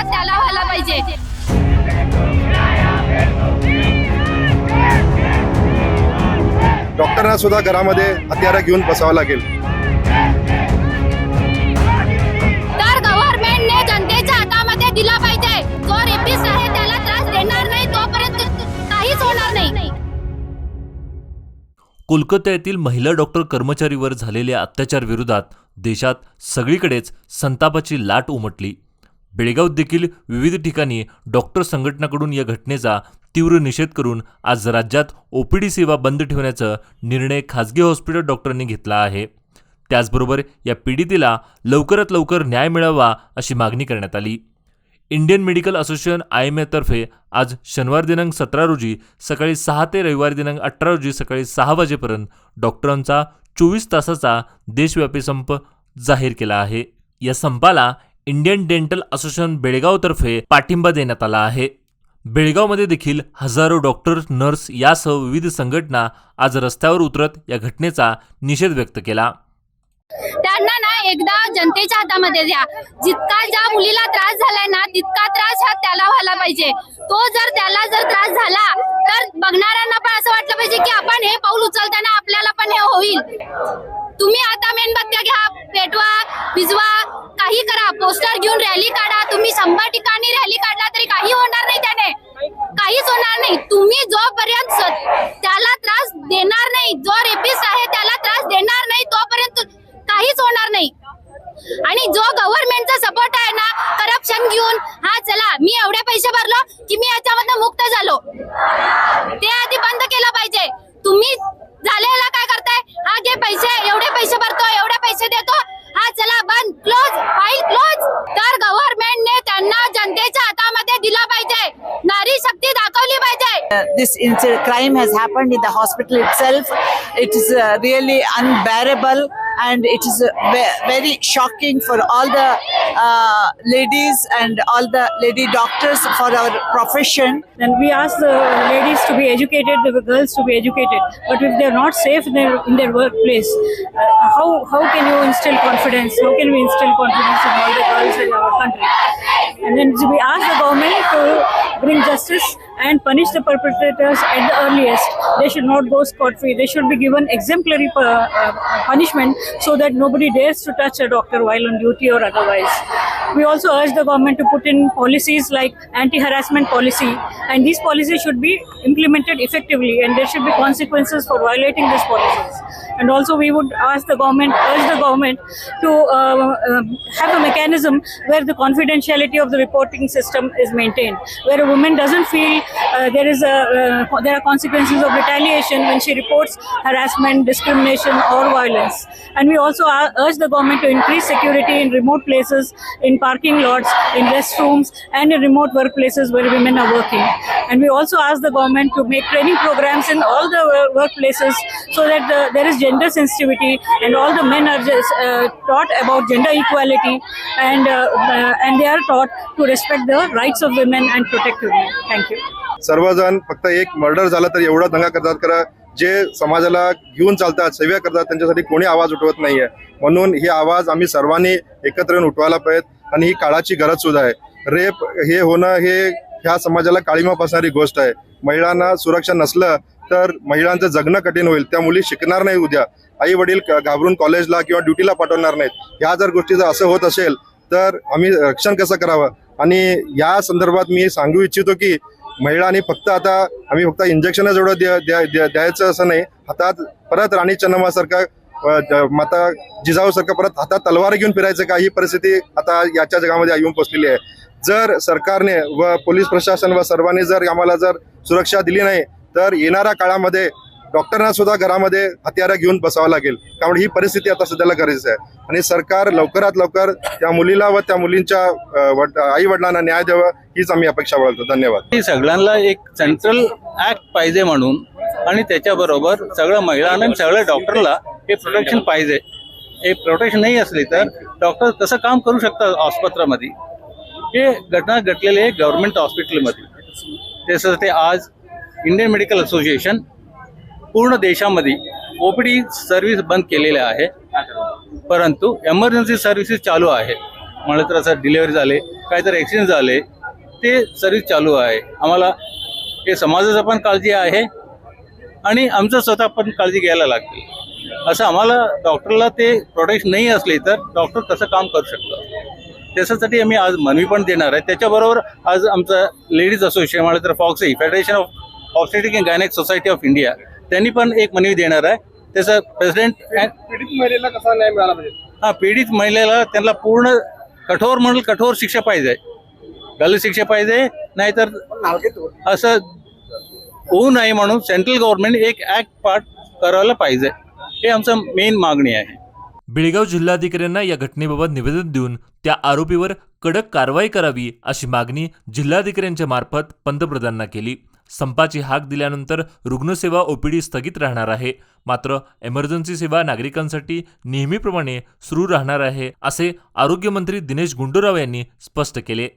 हक त्याला व्हायला पाहिजे. डॉक्टरांना सुद्धा घरामध्ये हत्यारं घेऊन बसावं लागेल. तर गव्हर्नमेंटने जनतेच्या हातामध्ये दिला पाहिजे. जो रेपिस्ट आहे त्याला त्रास देणार नाही तोपर्यंत काहीच होणार नाही. कोलकाता येथील महिला डॉक्टर कर्मचारीवर झालेल्या अत्याचार विरोधात देशात सगळीकडेच संतापाची लाट उमटली. बेळगावात देखील विविध ठिकाणी डॉक्टर संघटनाकडून या घटनेचा तीव्र निषेध करून आज राज्यात ओपीडी सेवा बंद ठेवण्याचा निर्णय खाजगी हॉस्पिटल डॉक्टरांनी घेतला आहे. त्याचबरोबर या पीडितेला लवकरात लवकर न्याय मिळावा अशी मागणी करण्यात आली. Indian medical association I M एतर्फे आज शनिवार दिनांक सतरा रोजी सकाळी सहा ते रविवार दिनांक अठरा रोजी सकाळी सहा वाजेपर्यंत डॉक्टरांचा चोवीस तासाचा देशव्यापी संप जाहीर केला आहे. या संपाला इंडियन डेंटल असोसिएशन बेळगावतर्फे पाठिंबा देण्यात आला आहे. बेळगावमध्ये देखील हजारो डॉक्टर नर्स यासह विविध संघटना आज रस्त्यावर उतरत या घटनेचा निषेध व्यक्त केला. त्यांना ना एकदा जनतेच्या हातामध्ये द्या. जितका ज्या मुलीला त्रास झालाय ना तितका त्रास हा त्याला व्हायला पाहिजे. तो जर त्याला जर त्रास झाला तर बघणाऱ्यांना पण असं वाटलं पाहिजे की आपण हे पाऊल उचलताना आपल्याला पण हे होईल. तुम्ही आता मेणबत्त्या घ्या पेटवा भिजवा काही करा. पोस्टर घेऊन रॅली काढा. तुम्ही शंभर ठिकाणी रॅली काढला तरी काही होणार नाही त्याने. काहीच होणार नाही. तुम्ही जोपर्यंत त्याला त्रास देणार नाही जो रेपिस्ट आहे त्याला त्रास देणार Uh, this crime has happened in the hospital itself. It is uh, really unbearable and it is uh, very shocking for all the uh, ladies and all the lady doctors for our profession. And we ask the ladies to be educated, the girls to be educated. But if they're not safe in their, in their workplace, uh, how, how can you instill confidence? How can we instill confidence in all the girls in our country? And then we ask the government to bring justice and punish the perpetrators at the earliest. They should not go scot-free. They should be given exemplary uh, punishment so that nobody dares to touch a doctor while on duty or otherwise. We also urge the government to put in policies like anti-harassment policy, and these policies should be implemented effectively, and there should be consequences for violating these policies. And also, we would ask the government, urge the government to uh, um have a mechanism where the confidentiality of the reporting system is maintained, where a woman doesn't feel uh, there is a uh, there are consequences of retaliation when she reports harassment, discrimination, or violence. And we also uh, urge the government to increase security in remote places, in parking lots, in restrooms, and in remote workplaces where women are working. And we also ask the government to make training programs in all the workplaces so that the, there is gender sensitivity and all the men are just uh, taught about gender equality and uh, uh, and they are taught to respect the rights of women and protect women. Thank you. सर्वजण फक्त एक murder झालं तर एवढा दंगा करतात करा जे समाजाला घेऊन चालतात सेवा करतात त्यांच्यासाठी कोणी आवाज उठवत नाहीये. म्हणून ही आवाज आम्ही सर्वांनी एकत्र येऊन उठवायला पाहिजेत आणि ही काळाची गरज सुद्धा आहे. रेप हे होणं हे ह्या समाजाला काळीमा फसणारी गोष्ट आहे. महिलांना सुरक्षा नसलं तर महिलांचं जगणं कठीण होईल. त्या मुली शिकणार नाही उद्या. आई वडील घाबरून कॉलेजला किंवा ड्युटीला पाठवणार नाहीत. ह्या जर गोष्टी जर असं होत असेल तर आम्ही रक्षण कसं करावं? आणि या संदर्भात मी सांगू इच्छितो की महिलांनी फक्त आता आम्ही फक्त इंजेक्शनच एवढं द्या- द्या- द्यायचं असं नाही. हातात परत राणी चन्नम्मासारखा माता जिजाऊसारखं परत हातात तलवार घेऊन फिरायचं का? ही परिस्थिती आता याच्या जगामध्ये येऊन पोचलेली आहे. जर सरकारने व पोलीस प्रशासन व सर्वांनी जर आम्हाला जर सुरक्षा दिली नाही तर येणाऱ्या काळामध्ये डॉक्टरांना सुद्धा घरामध्ये हत्यारं घेऊन बसावं लागेल. त्यामुळे ही परिस्थिती आता सध्याला गरजेची आहे. आणि सरकार लवकरात लवकर त्या मुलीला व त्या मुलींच्या आई वडिलांना न्याय द्यावा हीच आम्ही अपेक्षा बाळगतो. धन्यवाद. सगळ्यांना एक सेंट्रल ऍक्ट पाहिजे म्हणून आणि त्याच्याबरोबर सगळ्या महिलांना आणि सगळ्या डॉक्टरला हे प्रोटेक्शन पाहिजे. हे प्रोटेक्शन नाही असली तर डॉक्टर कसं काम करू शकतात आस्पत्रामध्ये? हे घटना घडलेली आहे गव्हर्नमेंट हॉस्पिटलमध्ये त्यासाठी आज इंडियन मेडिकल असोसिएशन पूर्ण देशामध्ये ओपीडी सर्व्हिस बंद केलेल्या आहे. परंतु एमर्जन्सी सर्व्हिसेस चालू आहे. म्हणलं तर असं डिलेवरी झाले काहीतरी ॲक्सिडेंट झाले ते सर्व्हिस चालू आहे. आम्हाला हे समाजाचं पण काळजी आहे आणि आमचं स्वतः पण काळजी घ्यायला लागते असं आम्हाला डॉक्टरला ते प्रोटेक्ट नाही असले तर डॉक्टर कसं काम करू शकतं? त्याच्यासाठी आम्ही आज मनवी पण देणार आहे. त्याच्याबरोबर आज आमचं लेडीज असोसिएशन म्हणलं तर FOGSI federation of obstetric and gynaec society of India त्यांनी पण एक मनवी देणार आहे. त्याचं प्रेसिडेंट पीडित महिलेला कसा न्याय मिळाला पाहिजे? हा पीडित महिलेला त्यांना पूर्ण कठोर म्हणून कठोर शिक्षा पाहिजे. गल शिक्षा पाहिजे नाहीतर असं होऊ नये म्हणून सेंट्रल गव्हर्नमेंट एक ऍक्ट पार्ट करायला पाहिजे. हे आमचं मेन मागणी आहे. बेळगाव जिल्हाधिकाऱ्यांना या घटनेबाबत निवेदन देऊन त्या आरोपीवर कडक कारवाई करावी अशी मागणी जिल्हाधिकाऱ्यांच्या मार्फत पंतप्रधानांना केली. संपाची हाक दिल्यानंतर रुग्णसेवा ओपीडी स्थगित राहणार आहे. मात्र एमर्जन्सी सेवा नागरिकांसाठी नेहमीप्रमाणे सुरू राहणार आहे असे आरोग्यमंत्री दिनेश गुंडूराव यांनी स्पष्ट केले.